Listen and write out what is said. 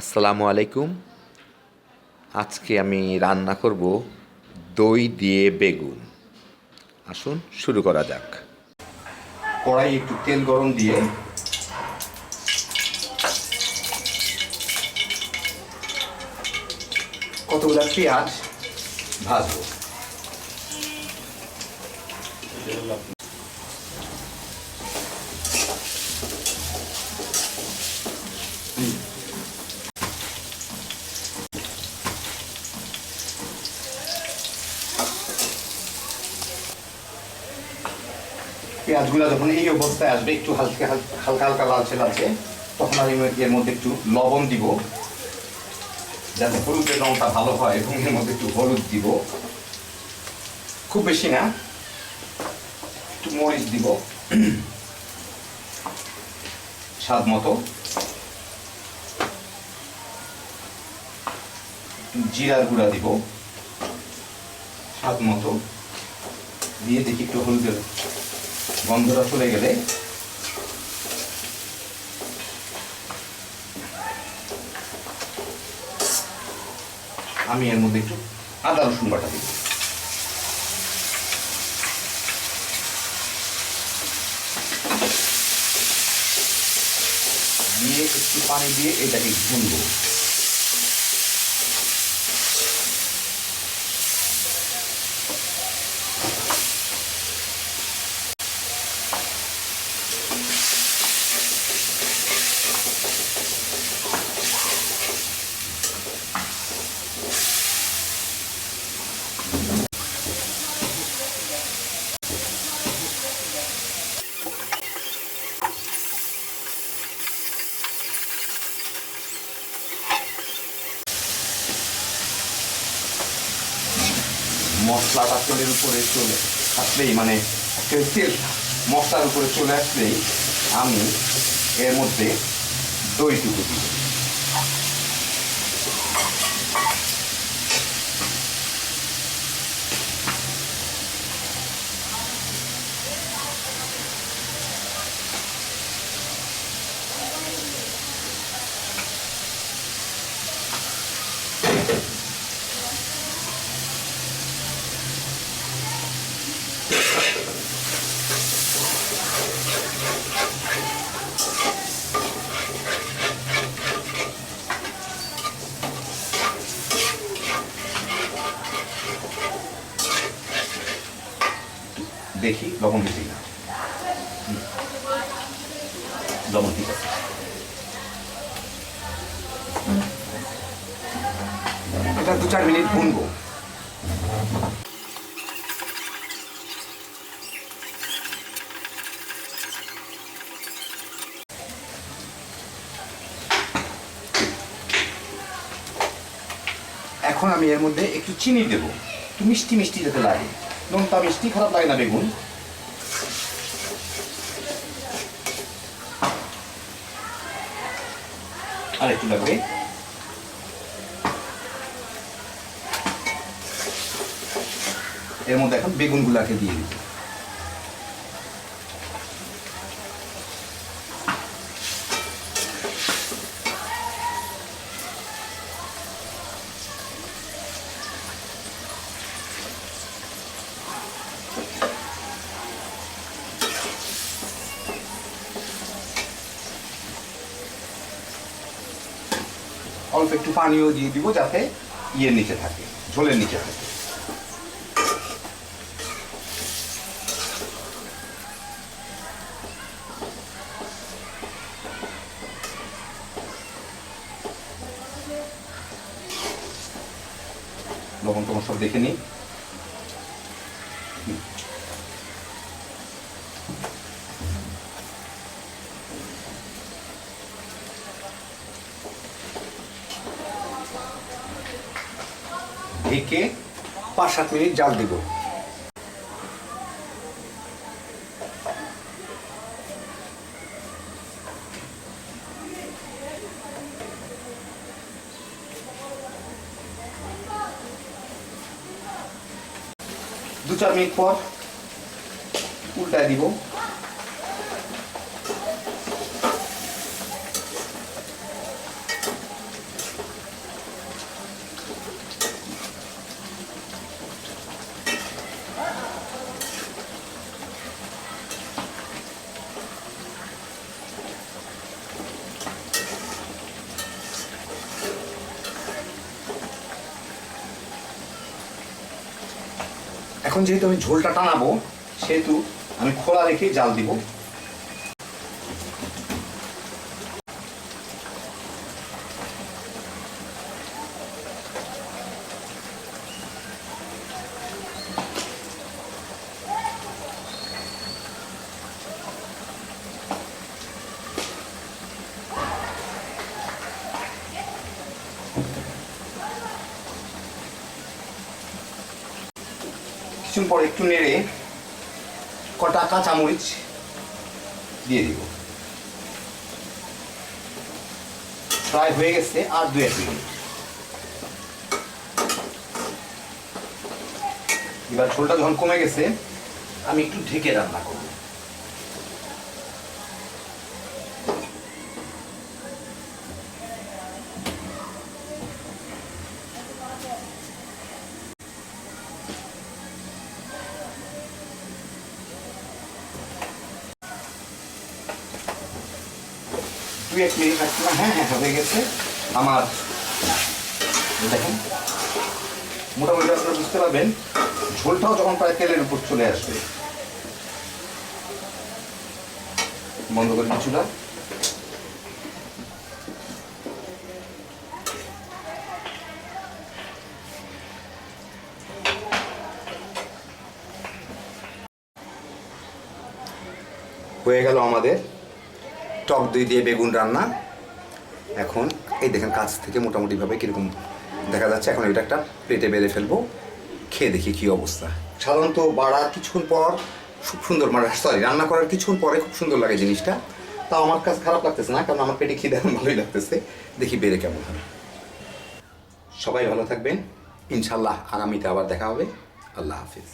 আসসালামু আলাইকুম। আজকে আমি রান্না করব দই দিয়ে বেগুন। আসুন, শুরু করা যাক। কড়াই একটু তেল গরম দিয়ে কতগুলো পেঁয়াজ ভাজবো। পেঁয়াজগুলো যখন এই অবস্থায় আসবে, একটু হালকা হালকা হালকা লালচে লালচে, তখন আমি এর মধ্যে একটু লবণ দিব। যাতে হলুদের রঙটা ভালো হয় এবং এর মধ্যে একটু হলুদ দিব। খুব বেশি না, একটু মরিচ দিব। স্বাদ মতো। জিরার গুঁড়া দিব। স্বাদ মতো। দিয়ে দেখি একটু হলুদের গন্ধটা চলে গেলে। আমি এর মধ্যে একটু আদা, রসুন বাটা দিব দিয়ে একটু পানি দিয়ে এটাকে ভুনবো। মশলাটা তেলের উপরে চলে আসলেই মানে তেল মশলার উপরে চলে আসলেই আমি এর মধ্যে দইটুকু দিই দেখি, লবণ দিচ্ছি না লবণ ঠিক আছে এটা দু চার মিনিট ভুনবো। এখন আমি এর মধ্যে একটু চিনি দেবো। একটু মিষ্টি মিষ্টি যাতে লাগে। নোনতা মিষ্টি খারাপ লাগে না, বেগুন। আর একটু লাগবে। এর মধ্যে এখন বেগুনগুলাকে দিয়ে দিই অল্প একটু পানিও দিয়ে দিব যাতে ইয়ের নিচে থাকে, ঝোলের নিচে থাকে। লবণ টবণ সব দেখে নিই। ঢেকে পাঁচ সাত মিনিট জাল দিব। দু চার মিনিট পর উল্টায় দিব। এখন যেহেতু আমি ঝোলটা টানাবো সেহেতু আমি খোলা রেখে জাল দিব। কিছুক্ষণ পর একটু নেড়ে কটা কাঁচামরিচ দিয়ে দিব। প্রায় হয়ে গেছে আর দু এক মিনিট। এবার ঝোলটা যখন কমে গেছে, আমি একটু ঢেকে রান্না করব। না হ্যাঁ হ্যাঁ হয়ে গেছে। আমার দেখেন, মোটামুটি আপনারা বুঝতে পারবেন, ঝোলটাও যখন প্রায় তেলের উপর চলে আসবে। বন্ধ করে চুলা হয়ে গেল আমাদের টক দই দিয়ে বেগুন রান্না। এখন এই দেখেন কাছ থেকে মোটামুটিভাবে কীরকম দেখা যাচ্ছে। এখন এটা একটা প্লেটে বেড়ে ফেলব, খেয়ে দেখি কী অবস্থা। সাধারণত বাড়ার কিছুক্ষণ পর খুব সুন্দর মানে সরি রান্না করার কিছুক্ষণ পরে খুব সুন্দর লাগে জিনিসটা। তাও আমার কাছে খারাপ লাগতেছে না, কারণ আমার পেটে খিদে এখন ভালোই লাগতেছে। দেখি বেড়ে কেমন হবে সবাই ভালো থাকবেন। ইনশাল্লাহ আগামীতে আবার দেখা হবে। আল্লাহ হাফিজ।